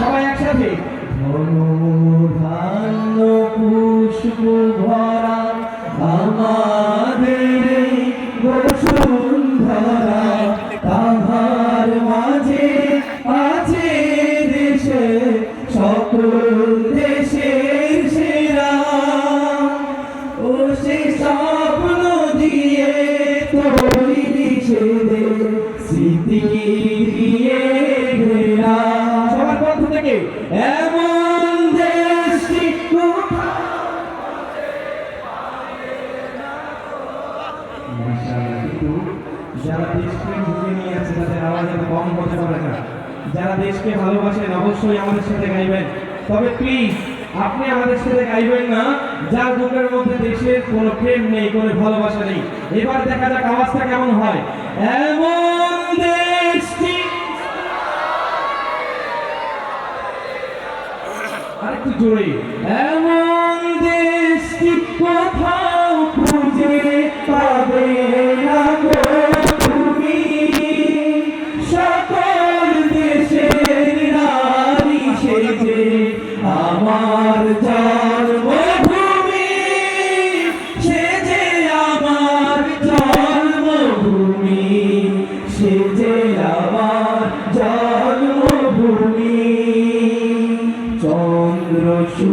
সবাই একসাথে। ভরা আমাদের বসুন্ধরা, তাহার মাঝে আছে দেশে, সকল দেশের সেরা। ও সে স্বপ্ন দিয়ে তৈরি স্মৃতি। এমন দেশটি যারা দেশকে নিয়ে আছে, তাদের আওয়াজ কম পারে না। যারা দেশকে ভালোবাসেন, অবশ্যই আমাদের সাথে গাইবেন। তবে প্লিজ আপনি আমাদের সাথে গাইবেন না। যার বুকের মধ্যে দেশের কোনো প্রেম নেই, কোনো ভালোবাসা নেই। এবার দেখা যাক আওয়াজটা কেমন হয়। এমন দেশটি আরেকটু জোরে। এমন দেশটি কোথায় గురువచ్చు